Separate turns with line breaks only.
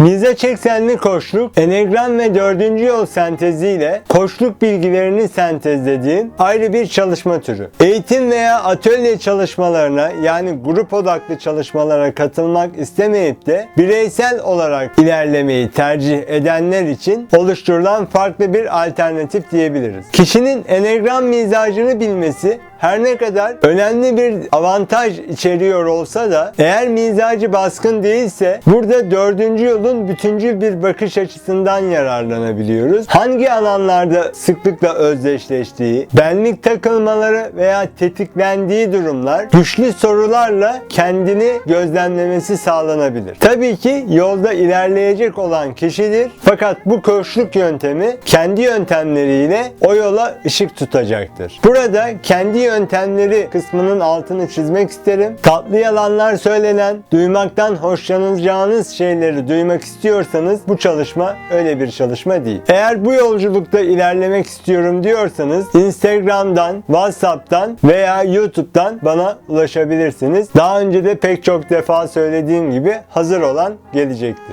Mizaç eksenli koçluk, enegram ve dördüncü yol senteziyle koçluk bilgilerini sentezlediğin ayrı bir çalışma türü. Eğitim veya atölye çalışmalarına yani grup odaklı çalışmalara katılmak istemeyip de bireysel olarak ilerlemeyi tercih edenler için oluşturulan farklı bir alternatif diyebiliriz. Kişinin enegram mizacını bilmesi her ne kadar önemli bir avantaj içeriyor olsa da eğer mizacı baskın değilse burada dördüncü yolun bütüncül bir bakış açısından yararlanabiliyoruz. Hangi alanlarda sıklıkla özdeşleştiği, benlik takılmaları veya tetiklendiği durumlar güçlü sorularla kendini gözlemlemesi sağlanabilir. Tabii ki yolda ilerleyecek olan kişidir fakat bu koçluk yöntemi kendi yöntemleriyle o yola ışık tutacaktır. Burada kendi yöntemleri kısmının altını çizmek isterim. Tatlı yalanlar söylenen, duymaktan hoşlanacağınız şeyleri duymak istiyorsanız bu çalışma öyle bir çalışma değil. Eğer bu yolculukta ilerlemek istiyorum diyorsanız Instagram'dan, WhatsApp'tan veya YouTube'dan bana ulaşabilirsiniz. Daha önce de pek çok defa söylediğim gibi hazır olan gelecektir.